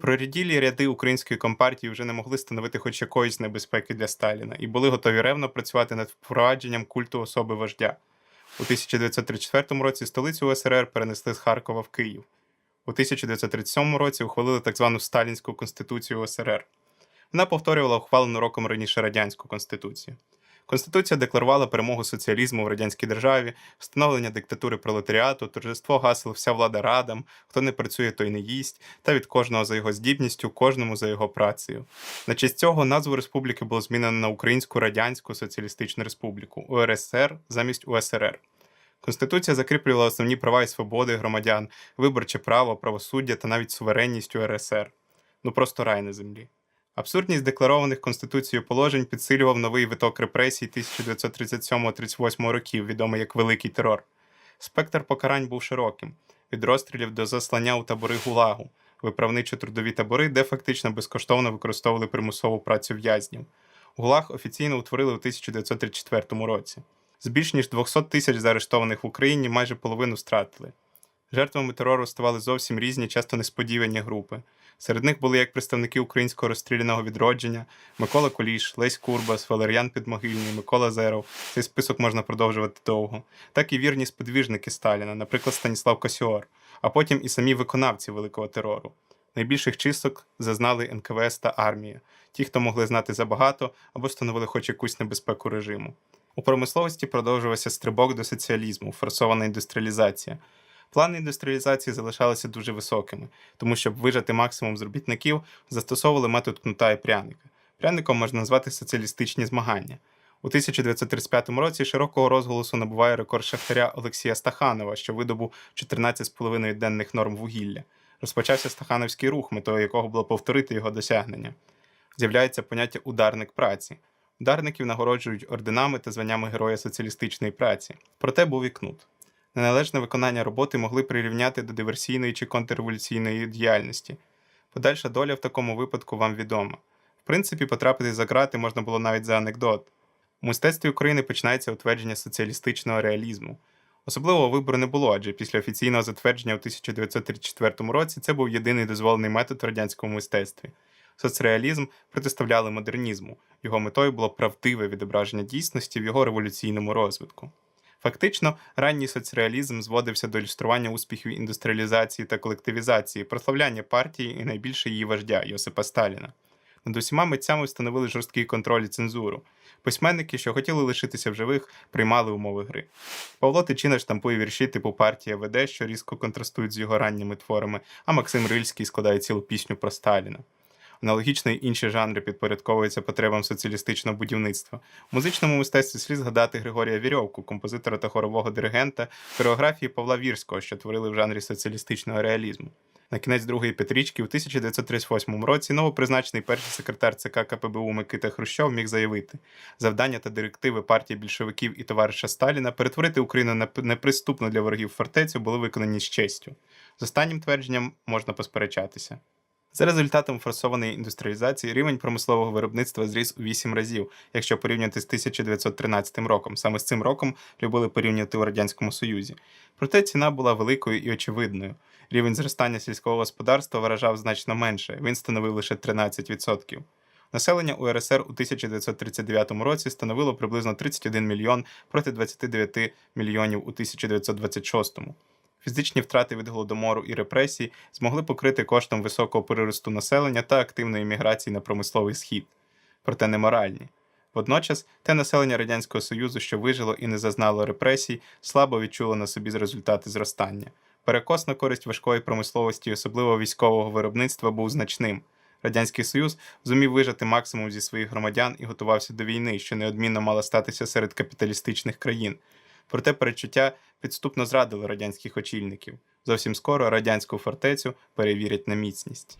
Проріділі ряди української компартії вже не могли становити хоч якоїсь небезпеки для Сталіна і були готові ревно працювати над впровадженням культу особи вождя. У 1934 році столицю УСРР перенесли з Харкова в Київ. У 1937 році ухвалили так звану Сталінську конституцію УСРР. Вона повторювала ухвалену роком раніше радянську конституцію. Конституція декларувала перемогу соціалізму в радянській державі, встановлення диктатури пролетаріату, торжество гасел вся влада радам, хто не працює, той не їсть, та від кожного за його здібністю, кожному за його працею. На честь цього назву республіки було змінено на Українську Радянську Соціалістичну Республіку УРСР замість УСРР. Конституція закріплювала основні права і свободи громадян, виборче право, правосуддя та навіть суверенність УРСР. Ну просто рай на землі. Абсурдність декларованих Конституцією положень підсилював новий виток репресій 1937-38 років, відомий як Великий терор. Спектр покарань був широким: від розстрілів до заслання у табори ГУЛАГу, виправничо-трудові табори, де фактично безкоштовно використовували примусову працю в'язнів. ГУЛАГ офіційно утворили у 1934 році. З більш ніж 200 тисяч заарештованих в Україні майже половину втратили. Жертвами терору ставали зовсім різні, часто несподівані групи. Серед них були як представники українського розстріляного відродження, Микола Куліш, Лесь Курбас, Валер'ян Підмогильний, Микола Зеров. Цей список можна продовжувати довго, так і вірні сподвіжники Сталіна, наприклад, Станіслав Косіор, а потім і самі виконавці великого терору. Найбільших чисток зазнали НКВС та армія, ті, хто могли знати забагато або становили хоч якусь небезпеку режиму. У промисловості продовжувався стрибок до соціалізму, форсована індустріалізація. Плани індустріалізації залишалися дуже високими, тому щоб вижати максимум з робітників, застосовували метод кнута і пряника. Пряником можна назвати соціалістичні змагання. У 1935 році широкого розголосу набуває рекорд шахтаря Олексія Стаханова, що видобув 14,5 денних норм вугілля. Розпочався Стахановський рух, метою якого було повторити його досягнення. З'являється поняття ударник праці. Ударників нагороджують орденами та званнями Героя соціалістичної праці. Проте був і кнут. Неналежне виконання роботи могли прирівняти до диверсійної чи контрреволюційної діяльності. Подальша доля в такому випадку вам відома. В принципі, потрапити за грати можна було навіть за анекдот. У мистецтві України починається утвердження соціалістичного реалізму. Особливого вибору не було, адже після офіційного затвердження у 1934 році це був єдиний дозволений метод в радянському мистецтві. Соцреалізм протиставляли модернізму, його метою було правдиве відображення дійсності в його революційному розвитку. Фактично, ранній соцреалізм зводився до ілюстрування успіхів індустріалізації та колективізації, прославляння партії і найбільше її вождя Йосипа Сталіна. Над усіма митцями встановили жорсткий контроль і цензуру. Письменники, що хотіли лишитися в живих, приймали умови гри. Павло Тичина штампує вірші типу партія веде, що різко контрастують з його ранніми творами, а Максим Рильський складає цілу пісню про Сталіна. Аналогічно й інші жанри підпорядковуються потребам соціалістичного будівництва. У музичному мистецтві слід згадати Григорія Вірьовку, композитора та хорового диригента, хореографії Павла Вірського, що творили в жанрі соціалістичного реалізму. На кінець другої п'ятирічки у 1938 році новопризначений перший секретар ЦК КПБУ Микита Хрущов міг заявити завдання та директиви партії більшовиків і товариша Сталіна перетворити Україну на неприступну для ворогів фортецю були виконані з честю. З останнім твердженням можна посперечатися. За результатом форсованої індустріалізації рівень промислового виробництва зріс у 8 разів, якщо порівняти з 1913 роком. Саме з цим роком любили порівняти у Радянському Союзі. Проте ціна була великою і очевидною. Рівень зростання сільського господарства виражав значно менше, він становив лише 13%. Населення УРСР у 1939 році становило приблизно 31 мільйон проти 29 мільйонів у 1926. Фізичні втрати від голодомору і репресій змогли покрити коштом високого приросту населення та активної міграції на промисловий схід, проте не моральні. Водночас, те населення Радянського Союзу, що вижило і не зазнало репресій, слабо відчуло на собі результати зростання. Перекос на користь важкої промисловості, особливо військового виробництва, був значним. Радянський Союз зумів вижати максимум зі своїх громадян і готувався до війни, що неодмінно мала статися серед капіталістичних країн. Проте перечуття підступно зрадили радянських очільників. Зовсім скоро радянську фортецю перевірять на міцність.